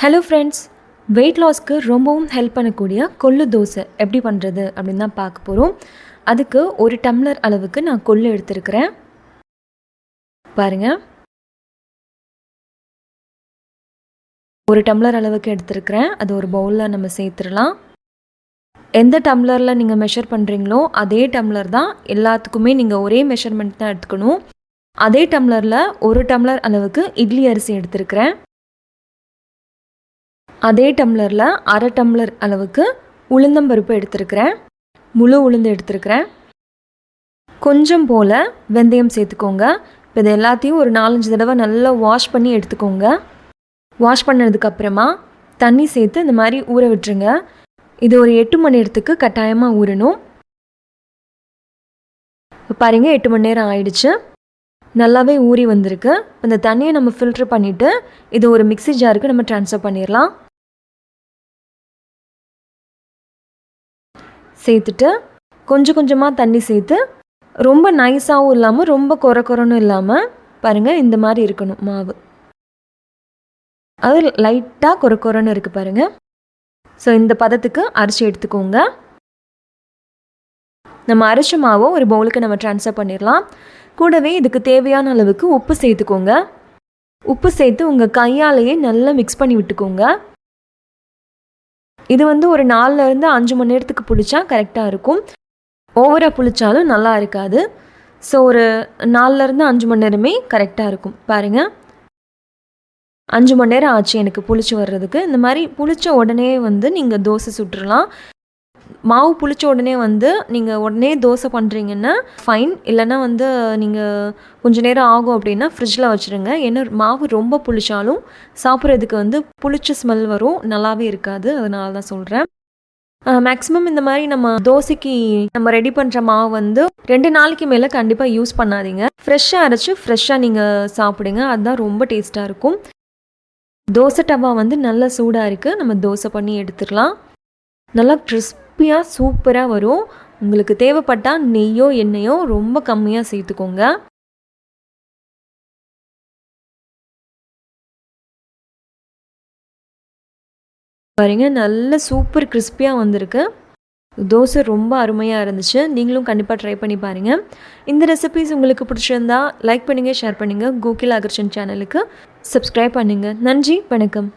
Hello friends wait லாஸ்க்கு ரொம்பவும் help பண்ணக்கூடிய கொள்ளு தோசை எப்படி பண்ணுறது அப்படின்னு தான் பார்க்க போகிறோம் அதுக்கு ஒரு டம்ளர் அளவுக்கு நான் கொள்ளு எடுத்துருக்கிறேன். பாருங்கள் ஒரு டம்ளர் அளவுக்கு எடுத்துருக்கிறேன். அது ஒரு பவுலில் நம்ம சேர்த்துடலாம். எந்த டம்ளரில் நீங்கள் மெஷர் பண்ணுறீங்களோ அதே டம்ளர் தான் எல்லாத்துக்குமே நீங்கள் ஒரே மெஷர்மெண்ட் தான் எடுத்துக்கணும். அதே டம்ளரில் ஒரு டம்ளர் அளவுக்கு இட்லி அரிசி எடுத்துருக்கிறேன். அதே டம்ளரில் அரை டம்ளர் அளவுக்கு உளுந்தம்பருப்பு எடுத்திருக்கிறேன். முழு உளுந்து எடுத்திருக்கிறேன். கொஞ்சம் போல் வெந்தயம் சேர்த்துக்கோங்க. இப்போ இது எல்லாத்தையும் ஒரு நாலஞ்சு தடவை நல்லா வாஷ் பண்ணி எடுத்துக்கோங்க. வாஷ் பண்ணதுக்கப்புறமா தண்ணி சேர்த்து இந்த மாதிரி ஊற விட்டுருங்க. இது ஒரு எட்டு மணி நேரத்துக்கு கட்டாயமாக ஊறணும். இப்போ பாருங்கள் எட்டு மணி நேரம் ஆயிடுச்சு. நல்லாவே ஊறி வந்திருக்கு. இந்த தண்ணியை நம்ம ஃபில்ட்ரு பண்ணிவிட்டு இது ஒரு மிக்ஸி ஜாருக்கு நம்ம ட்ரான்ஸ்ஃபர் பண்ணிடலாம். சேர்த்துட்டு கொஞ்சம் கொஞ்சமாக தண்ணி சேர்த்து ரொம்ப நைஸாகவும் இல்லாமல் ரொம்ப குறை குறைன்னு இல்லாமல் பாருங்கள் இந்த மாதிரி இருக்கணும் மாவு. அது லைட்டாக குறை குறைன்னு இருக்குது பாருங்கள் ஸோ இந்த பதத்துக்கு அரிசி எடுத்துக்கோங்க. நம்ம அரிசி மாவை ஒரு பவுலுக்கு நம்ம ட்ரான்ஸ்ஃபர் பண்ணிடலாம். கூடவே இதுக்கு தேவையான அளவுக்கு உப்பு சேர்த்துக்கோங்க. உப்பு சேர்த்து உங்கள் கையாலேயே நல்லா மிக்ஸ் பண்ணி விட்டுக்கோங்க. இது வந்து ஒரு நாலுலேருந்து அஞ்சு மணி நேரத்துக்கு புளிச்சா கரெக்டாக இருக்கும். ஓவராக புளிச்சாலும் நல்லா இருக்காது. ஸோ ஒரு நாலுலேருந்து அஞ்சு மணி நேரமே கரெக்டாக இருக்கும். பாருங்கள் அஞ்சு மணி நேரம் ஆச்சு எனக்கு புளிச்சு வர்றதுக்கு. இந்த மாதிரி புளிச்ச உடனே வந்து நீங்கள் தோசை சுட்டுடலாம் மாவு புளிச்ச உடனே வந்து நீங்கள் உடனே தோசை பண்ணுறீங்கன்னா ஃபைன் இல்லைன்னா வந்து நீங்கள் கொஞ்சம் நேரம் ஆகும் அப்படின்னா ஃப்ரிட்ஜில் வச்சுருங்க. ஏன்னா மாவு ரொம்ப புளிச்சாலும் சாப்பிட்றதுக்கு வந்து புளிச்ச ஸ்மெல் வரும். நல்லாவே இருக்காது. அதனால தான் சொல்கிறேன் மேக்ஸிமம் இந்த மாதிரி நம்ம தோசைக்கு நம்ம ரெடி பண்ணுற மாவு வந்து ரெண்டு நாளைக்கு மேலே கண்டிப்பாக யூஸ் பண்ணாதீங்க. ஃப்ரெஷ்ஷாக அரைச்சி ஃப்ரெஷ்ஷாக நீங்கள் சாப்பிடுங்க. அதுதான் ரொம்ப டேஸ்ட்டாக இருக்கும். தோசை டவா வந்து நல்லா சூடாக இருக்குது நம்ம தோசை பண்ணி எடுத்துடலாம் நல்லா கிறிஸ்பியாக சூப்பராக வரும். உங்களுக்கு தேவைப்பட்டால் நெய்யோ எண்ணெயோ ரொம்ப கம்மியாக சேர்த்துக்கோங்க. பாருங்க நல்ல சூப்பர் கிறிஸ்பியாக வந்திருக்கு. தோசை ரொம்ப அருமையாக இருந்துச்சு. நீங்களும் கண்டிப்பாக ட்ரை பண்ணி பாருங்கள் இந்த ரெசிபிஸ் உங்களுக்கு பிடிச்சிருந்தா லைக் பண்ணுங்கள் ஷேர் பண்ணுங்கள் கோகில் அகர்ஷன் சேனலுக்கு சப்ஸ்கிரைப் பண்ணுங்கள் நன்றி வணக்கம்.